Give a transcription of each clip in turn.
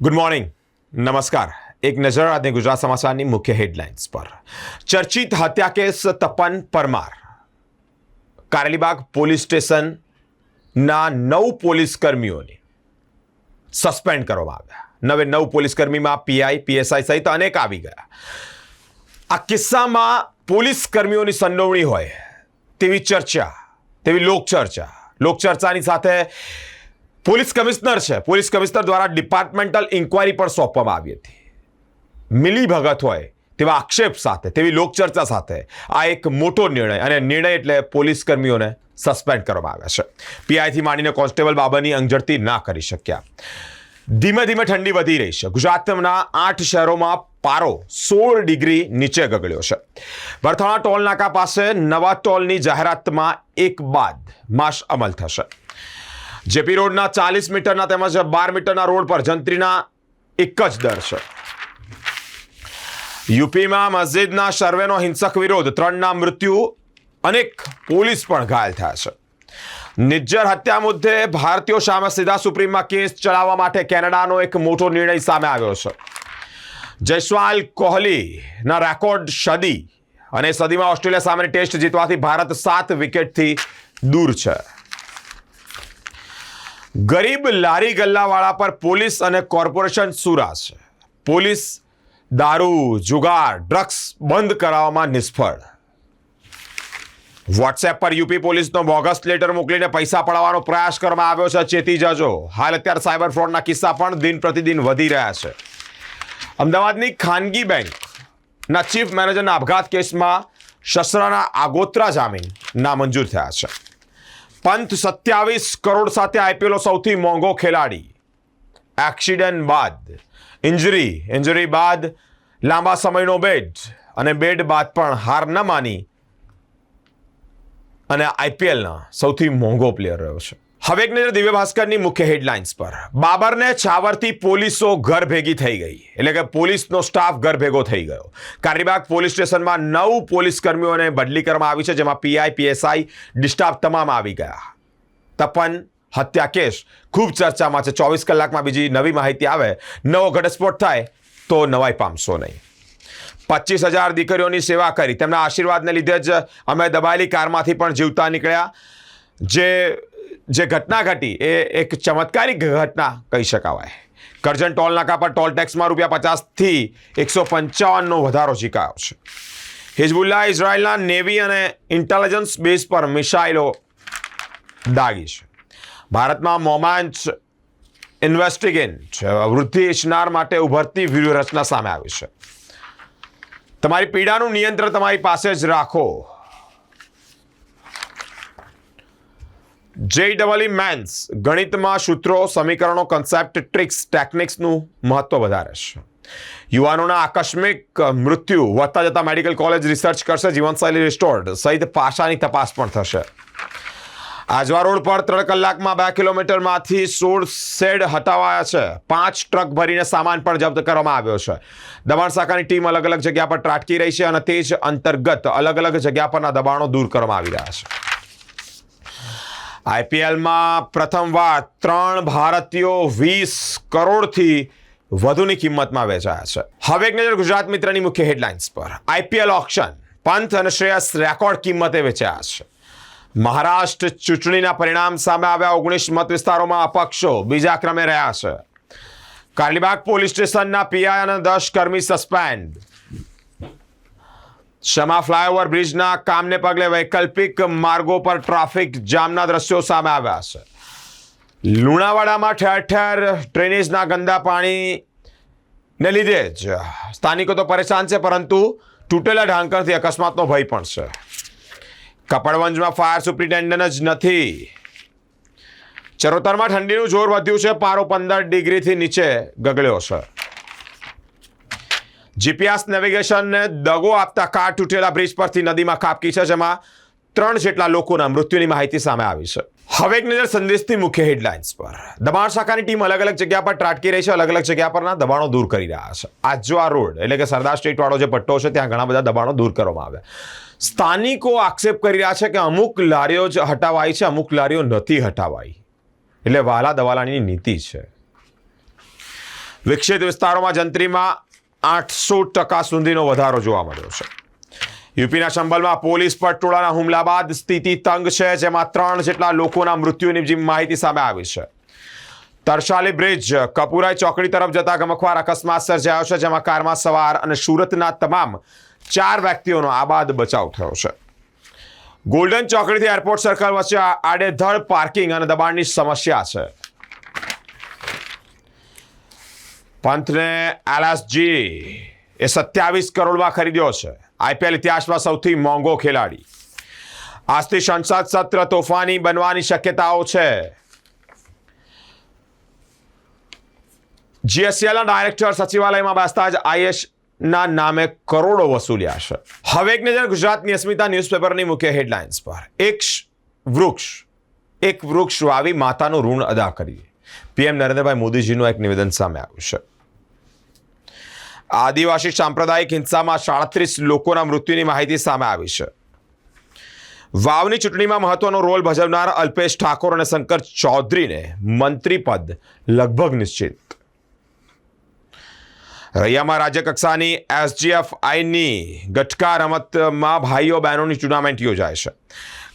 Good morning નમસ્કાર. એક નજર આજની ગુજરાત સમાચારની મુખ્ય હેડલાઇન્સ પર. ચર્ચિત હત્યા કેસ તપન પરમાર. કારેલીબાગ પોલીસ સ્ટેશનના નવ પોલીસ કર્મીઓને સસ્પેન્ડ કરવામાં આવ્યા. નવે નવ પોલીસ કર્મીમાં પીઆઈ પીએસઆઈ સહિત અનેક આવી ગયા. આ કિસ્સામાં પોલીસ કર્મીઓની સંડોવણી હોય તેવી ચર્ચા, તેવી લોકચર્ચા. લોકચર્ચાની સાથે પોલીસ કમિશનર છે. પોલીસ કમિશનર દ્વારા ડિપાર્ટમેન્ટલ ઇન્કવાયરી પણ સોંપવામાં આવી હતી. મિલી ભગત હોય તેવા આક્ષેપ સાથે, તેવી લોકચર્ચા સાથે આ એક મોટો નિર્ણય અને નિર્ણય એટલે પોલીસ કર્મીઓને સસ્પેન્ડ કરવામાં આવ્યા છે. પીઆઈથી માંડીને કોન્સ્ટેબલ બાબાની અંગઝડતી ના કરી શક્યા. ધીમે ધીમે ઠંડી વધી રહી છે. ગુજરાતના આઠ શહેરોમાં પારો સોળ ડિગ્રી નીચે ગગડ્યો છે. વરથાણા ટોલ નાકા પાસે નવા ટોલની જાહેરાતમાં એક બાદ માસ અમલ થશે. જેપી રોડના ચાલીસ મીટરના તેમજ બાર મીટરના રોડ પર જંત્રીના એક જ દર છે. યુપીમાં મસ્જિદના સર્વેનો હિંસક વિરોધ, ત્રણના મૃત્યુ, અનેક પોલીસ પણ ઘાયલ થયા છે. નિજ્જર હત્યા મુદ્દે ભારતીયો સામે સીધા સુપ્રીમમાં કેસ ચલાવવા માટે કેનેડાનો એક મોટો નિર્ણય સામે આવ્યો છે. જયસ્વાલ કોહલીના રેકોર્ડ સદી અને સદીમાં ઓસ્ટ્રેલિયા સામેની ટેસ્ટ જીતવાથી ભારત સાત વિકેટથી દૂર છે. ગરીબ લારી ગલ્લાવાળા પર પોલીસ અને કોર્પોરેશન સુરાશ છે. પોલીસ દારૂ, જુગાર, ડ્રગ્સ બંધ કરાવવામાં નિષ્ફળ. વોટ્સએપ પર યુપી પોલીસનો બોગસ લેટર મોકલીને પૈસા પડાવવાનો પ્રયાસ કરવામાં આવ્યો છે. ચેતી જજો. હાલ અત્યારે સાયબર ફ્રોડના કિસ્સા પણ દિન પ્રતિદિન વધી રહ્યા છે. અમદાવાદની ખાનગી બેંકના ચીફ મેનેજરના આપઘાત કેસમાં શસ્ત્રના આગોતરા જામીન નામંજૂર થયા છે. પંત સત્યાવીસ કરોડ સાથે આઈપીએલનો સૌથી મોંઘો ખેલાડી. એક્સિડન્ટ બાદ, ઇન્જરી ઇન્જરી બાદ લાંબા સમયનો બેડ અને બેડ બાદ પણ હાર ન માની અને આઈપીએલના સૌથી મોંઘો પ્લેયર રહ્યો છે. હવે એક નજર દિવ્ય ભાસ્કરની મુખ્ય હેડલાઇન્સ પર. બાબરને છાવરથી પોલીસો ઘર ભેગી થઈ ગઈ. એટલે કે પોલીસનો સ્ટાફ ઘર ભેગો થઈ ગયો. કારીબાગ પોલીસ સ્ટેશનમાં નવ પોલીસ કર્મીઓને બદલી કરવામાં આવી છે, જેમાં પીઆઈ, પીએસઆઈ, ડિસ્ટાફ તમામ આવી ગયા. તપન, હત્યા કેસ, ખૂબ ચર્ચામાં છે. ચોવીસ કલાકમાં બીજી નવી માહિતી આવે. નવો ઘટસ્ફોટ થાય તો નવાઈ પામશો નહીં. પચીસ હજાર દીકરીઓની સેવા કરી. તેમના આશીર્વાદને લીધે જ અમે દબાયેલી કારમાંથી પણ જીવતા નીકળ્યા. જે જે ઘટના ઘટી, એ એક ચમત્કારિક ઘટના કહી શકાવાય. કરજણ ટોલ નાકા પર ટોલ ટેક્સમાં રૂપિયા પચાસથી એકસો પંચાવનનો વધારો ઝીકાયો છે. હિઝબુલ્લા ઇઝરાયલના નેવી અને ઇન્ટેલિજન્સ બેઝ પર મિસાઇલો દાગી છે. ભારતમાં મોમાંચ ઇન્વેસ્ટિગેન્ટ વૃદ્ધિ ઇચ્છનાર માટે ઉભરતી વ્યૂહરચના સામે આવી છે. તમારી પીડાનું નિયંત્રણ તમારી પાસે જ રાખો. જે ડબલ મેન્સ ગણિતમાં સૂત્રો, સમીકરણો કન્સેપ્ટ ટ્રિક્સ ટેકનિક્સનું મહત્વ વધારે છે. યુવાનોના આકસ્મિક મૃત્યુ વધતા જતા મેડિકલ કોલેજ રિસર્ચ કરશે, જીવનશૈલી રિસ્ટોર્ડ સહિત પાસાની તપાસ પણ થશે. આજવા રોડ પર ત્રણ કલાકમાં બે કિલોમીટરમાંથી સોળ શેડ હટાવાયા છે. પાંચ ટ્રક ભરીને સામાન પણ જપ્ત કરવામાં આવ્યો છે. દબાણ શાખાની ટીમ અલગ અલગ જગ્યા પર ત્રાટકી રહી છે અને તે જ અંતર્ગત અલગ અલગ જગ્યા પરના દબાણો દૂર કરવામાં આવી રહ્યા છે. આઈપીએલમાં પ્રથમવાર ત્રણ ભારતીયો વીસ કરોડથી વધુની કિંમતમાં વેચાયા છે. હવે એક નજર ગુજરાત મિત્રની મુખ્ય હેડલાઇન્સ પર. IPL auction. પંથ અને શ્રેયસ રેકોર્ડ કિંમતે વેચાયા છે. મહારાષ્ટ્ર ચૂંટણીના પરિણામ સામે આવ્યા ઓગણીસ મત વિસ્તારોમાં અપક્ષો બીજા ક્રમે રહ્યા છે. કારલીબાગ પોલીસ સ્ટેશનના પીઆઈ અને દસ કર્મી સસ્પેન્ડ. શમા ફ્લાયઓવર બ્રિજના કામને પગલે વૈકલ્પિક માર્ગો પર ટ્રાફિક જામના દ્રશ્યો સામે આવ્યા છે. લુણાવાડામાં ઠેર ઠેર ડ્રેનેજના ગંદા પાણીને લીધે જ સ્થાનિકો તો પરેશાન છે, પરંતુ તૂટેલા ઢાંકણથી અકસ્માતનો ભય પણ છે. કપડવંજમાં ફાયર સુપ્રિન્ટેન્ડન્ટ જ નથી. ચરોતરમાં ઠંડીનું જોર વધ્યું છે, પારો પંદર ડિગ્રીથી નીચે ગગડ્યો છે. જીપીએસ નેવિગેશનને દગો આપતા કાર તૂટેલા બ્રિજ પરથી નદીમાં કાપકી છે, જેમાં ત્રણ જેટલા લોકોના મૃત્યુની માહિતી સામે આવી છે. હવે એક નજર સંદેશની મુખ્ય હેડલાઇન્સ પર. દબાણ શાખાની ટીમ અલગ અલગ જગ્યા પર ત્રાટકી રહી છે, અલગ અલગ જગ્યા પરના દબાણો દૂર કરી રહ્યા છે. આજ રોડ, એટલે કે સરદાર સ્ટ્રીટ વાળો જે પટ્ટો છે, ત્યાં ઘણા બધા દબાણો દૂર કરવામાં આવ્યા. સ્થાનિકો આક્ષેપ કરી રહ્યા છે કે અમુક લારીઓ જ હટાવાઈ છે, અમુક લારીઓ નથી હટાવાઈ. એટલે વાલા દવાલાની નીતિ છે. વિકસિત વિસ્તારોમાં જંત્રીમાં આઠસો ટકા સુધીનો વધારો જોવા મળ્યો છે. યુપીના ચંબલમાં પોલીસ પર ટોળાના હુમલા બાદ સ્થિતિ તંગ છે, જેમાં ત્રણ જેટલા લોકોના મૃત્યુની માહિતી સામે આવી છે. તરશાલી બ્રિજ, કપુરાઈ ચોકડી તરફ જતા ગમખવાર અકસ્માત સર્જાયો છે, જેમાં કારમાં સવાર અને સુરતના તમામ ચાર વ્યક્તિઓનો આબાદ બચાવ થયો છે. ગોલ્ડન ચોકડીથી એરપોર્ટ સર્કલ વચ્ચે આડેધડ પાર્કિંગ અને દબાણની સમસ્યા છે. પંથને આલાસજી એ સત્યાવીસ કરોડમાં ખરીદ્યો છે. આઈપીએલ ઇતિહાસમાં સૌથી મોંઘો ખેલાડી. આજથી સંસદ સત્ર તોફાની બનવાની શક્યતાઓ છે. જીએસસીએલના ડાયરેક્ટર સચિવાલયમાં બેસતા જ આઈએસ ના નામે કરોડો વસૂલ્યા છે. હવે એક નજર ગુજરાતની અસ્મિતા ન્યૂઝપેપરની મુખ્ય હેડલાઇન્સ પર. એક વૃક્ષ એક વૃક્ષ વાવી માતાનું ઋણ અદા કરીએ. પીએમ નરેન્દ્રભાઈ મોદીજીનું એક નિવેદન સામે આવ્યું છે. આદિવાસી સાંપ્રદાયિક હિંસામાં સાડત્રીસ લોકોના મૃત્યુની માહિતી સામે આવી છે. વાવની ચૂંટણીમાં મહત્વનો રોલ ભજવનાર અલ્પેશ ઠાકોર અને શંકર ચૌધરીને મંત્રી પદ લગભગ નિશ્ચિત. રૈયામાં રાજ્યકક્ષાની એસજીએફઆઈની એસજીએફ આઈની ગટકા રમતમાં ભાઈઓ બહેનોની ટુર્નામેન્ટ યોજાય છે.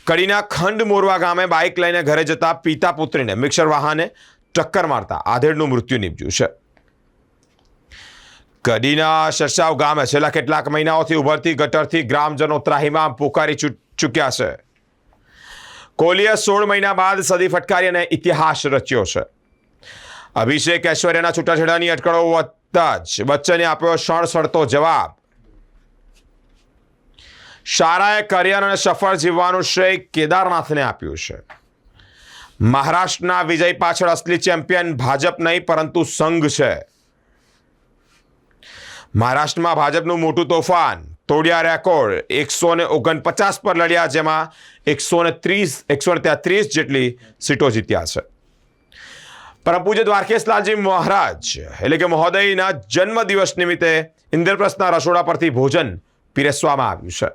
કડીના ખંડ મોરવા ગામે બાઇક લઈને ઘરે જતા પિતા પુત્રીને મિક્સર વાહને ટક્કર મારતા આધેડનું મૃત્યુ નીપજ્યું છે. કડીના સરસાવ ગામે છેલ્લા કેટલાક મહિનાઓથી ઉભરતી ગટરથી ગ્રામજનો ત્રાહીમામ પોકારી ચૂક્યા છે. કોહલીએ સોળ મહિના બાદ સદી ફટકારી અને ઇતિહાસ રચ્યો છે. અભિષેક ઐશ્વર્યના છૂટાછેડાની અટકળો વધતા જ બચ્ચને આપ્યો સણસણતો જવાબ. શારાએ કરિયર અને સફળ જીવવાનું શ્રેય કેદારનાથને આપ્યું છે. મહારાષ્ટ્રના વિજય પાછળ અસલી ચેમ્પિયન ભાજપ નહીં, પરંતુ સંઘ છે. મહારાષ્ટ્રમાં ભાજપનું મોટું તોફાન. તોડ્યા રેકોર્ડ એકસો ને ઓગણપચાસ પર લડ્યા, જેમાં એકસો ને ત્રીસ, એકસો ને તેત્રીસ જેટલી સીટો જીત્યા છે. પરમ પૂજ્ય દ્વારકેશલાલજી મહારાજ, એટલે કે મહોદયના જન્મદિવસ નિમિત્તે ઇન્દ્રપ્રસ્થના રસોડા પરથી ભોજન પીરસવામાં આવ્યું છે.